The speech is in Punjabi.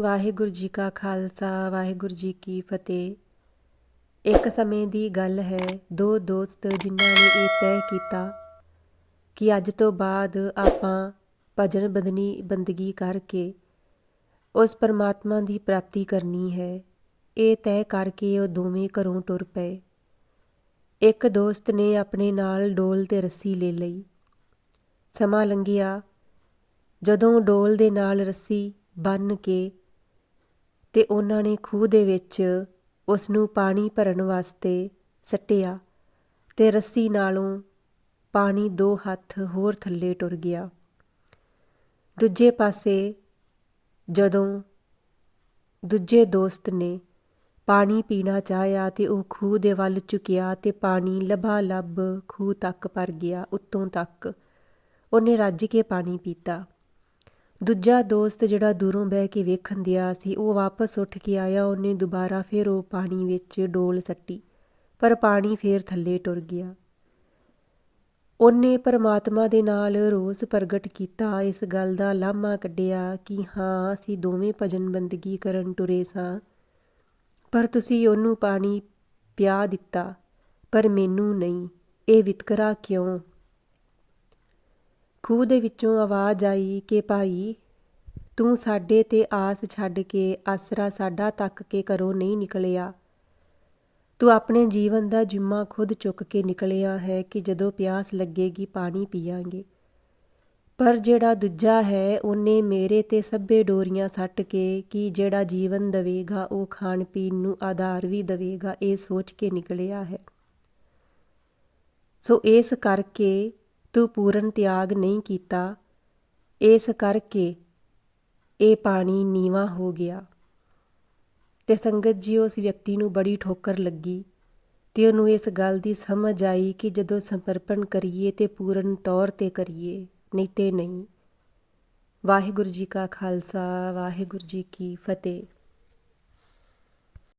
ਵਾਹਿਗੁਰੂ ਜੀ ਕਾ ਖਾਲਸਾ, ਵਾਹਿਗੁਰੂ ਜੀ ਕੀ ਫਤਿਹ। ਇੱਕ ਸਮੇਂ ਦੀ ਗੱਲ ਹੈ, ਦੋ ਦੋਸਤ ਜਿਨ੍ਹਾਂ ਨੇ ਇਹ ਤੈਅ ਕੀਤਾ ਕਿ ਅੱਜ ਤੋਂ ਬਾਅਦ ਆਪਾਂ ਭਜਨ ਬਦਨੀ ਬੰਦਗੀ ਕਰਕੇ ਉਸ ਪਰਮਾਤਮਾ ਦੀ ਪ੍ਰਾਪਤੀ ਕਰਨੀ ਹੈ। ਇਹ ਤੈਅ ਕਰਕੇ ਉਹ ਦੋਵੇਂ ਘਰੋਂ ਟੁਰ ਪਏ। ਇੱਕ ਦੋਸਤ ਨੇ ਆਪਣੇ ਨਾਲ ਡੋਲ ਤੇ ਰੱਸੀ ਲੈ ਲਈ। ਸਮਾਂ ਲੰਘਿਆ। ਜਦੋਂ ਡੋਲ ਦੇ ਨਾਲ ਰੱਸੀ ਬੰਨ ਕੇ ਅਤੇ ਉਹਨਾਂ ਨੇ ਖੂਹ ਦੇ ਵਿੱਚ ਉਸ ਨੂੰ ਪਾਣੀ ਭਰਨ ਵਾਸਤੇ ਸੱਟਿਆ ਅਤੇ ਰੱਸੀ ਨਾਲੋਂ ਪਾਣੀ ਦੋ ਹੱਥ ਹੋਰ ਥੱਲੇ ਟੁਰ ਗਿਆ। ਦੂਜੇ ਪਾਸੇ ਜਦੋਂ ਦੂਜੇ ਦੋਸਤ ਨੇ ਪਾਣੀ ਪੀਣਾ ਚਾਹਿਆ ਤੇ ਉਹ ਖੂਹ ਦੇ ਵੱਲ ਝੁਕਿਆ ਤੇ ਪਾਣੀ ਲਬਾ ਲਬ ਖੂਹ ਤੱਕ ਭਰ ਗਿਆ, ਉੱਤੋਂ ਤੱਕ ਉਹਨੇ ਰੱਜ ਕੇ ਪਾਣੀ ਪੀਤਾ। ਦੂਜਾ ਦੋਸਤ ਜਿਹੜਾ ਦੂਰੋਂ ਬਹਿ ਕੇ ਵੇਖਣ ਦਿਆ ਸੀ, ਉਹ ਵਾਪਸ ਉੱਠ ਕੇ ਆਇਆ, ਉਹਨੇ ਦੁਬਾਰਾ ਫਿਰ ਉਹ ਪਾਣੀ ਵਿੱਚ ਡੋਲ ਸੱਟੀ, ਪਰ ਪਾਣੀ ਫੇਰ ਥੱਲੇ ਟੁਰ ਗਿਆ। ਉਹਨੇ ਪਰਮਾਤਮਾ ਦੇ ਨਾਲ ਰੋਸ ਪ੍ਰਗਟ ਕੀਤਾ, ਇਸ ਗੱਲ ਦਾ ਲਾਮਾ ਕੱਢਿਆ ਕਿ ਹਾਂ, ਅਸੀਂ ਦੋਵੇਂ ਭਜਨ ਬੰਦਗੀ ਕਰਨ ਟੁਰੇ ਸਾਂ, ਪਰ ਤੁਸੀਂ ਉਹਨੂੰ ਪਾਣੀ ਪਿਆ ਦਿੱਤਾ, ਪਰ ਮੈਨੂੰ ਨਹੀਂ, ਇਹ ਵਿਤਕਰਾ ਕਿਉਂ? ਖੂਹ ਦੇ ਵਿੱਚੋਂ ਆਵਾਜ਼ ਆਈ ਕਿ, ਭਾਈ, ਤੂੰ ਸਾਡੇ ਤੇ ਆਸ ਛੱਡ ਕੇ ਆਸਰਾ ਸਾਡਾ ਤੱਕ ਕੇ ਘਰੋਂ ਨਹੀਂ ਨਿਕਲਿਆ। ਤੂੰ ਆਪਣੇ ਜੀਵਨ ਦਾ ਜਿੰਮਾ ਖੁਦ ਚੁੱਕ ਕੇ ਨਿਕਲਿਆ ਹੈ ਕਿ ਜਦੋਂ ਪਿਆਸ ਲੱਗੇਗੀ ਪਾਣੀ ਪੀਵਾਂਗੇ ਪਰ ਜਿਹੜਾ ਦੂਜਾ ਹੈ, ਉਹਨੇ ਮੇਰੇ ਤੇ ਸਭੇ ਡੋਰੀਆਂ ਸੱਟ ਕੇ ਕਿ ਜਿਹੜਾ ਜੀਵਨ ਦੇਵੇਗਾ, ਉਹ ਖਾਣ ਪੀਣ ਨੂੰ ਆਧਾਰ ਵੀ ਦੇਵੇਗਾ, ਇਹ ਸੋਚ ਕੇ ਨਿਕਲਿਆ ਹੈ। ਸੋ ਇਸ ਕਰਕੇ ਤੂੰ ਪੂਰਨ ਤਿਆਗ ਨਹੀਂ ਕੀਤਾ। ਇਸ ਕਰਕੇ ਇਹ ਪਾਣੀ ਨੀਵਾ ਹੋ ਗਿਆ। ਤੇ ਸੰਗਤ ਜੀ ਉਸ ਵਿਅਕਤੀ ਨੂੰ ਬੜੀ ਠੋਕਰ ਲੱਗੀ ਤੇ ਉਹਨੂੰ ਇਸ ਗੱਲ ਦੀ ਸਮਝ ਆਈ ਕਿ ਜਦੋਂ ਸਮਰਪਣ ਕਰੀਏ ਤੇ ਪੂਰਨ ਤੌਰ ਤੇ ਕਰੀਏ, ਨਹੀਂ ਤੇ ਨਹੀਂ। ਵਾਹਿਗੁਰੂ ਜੀ ਕਾ ਖਾਲਸਾ, ਵਾਹਿਗੁਰੂ ਜੀ ਕੀ ਫਤਿਹ।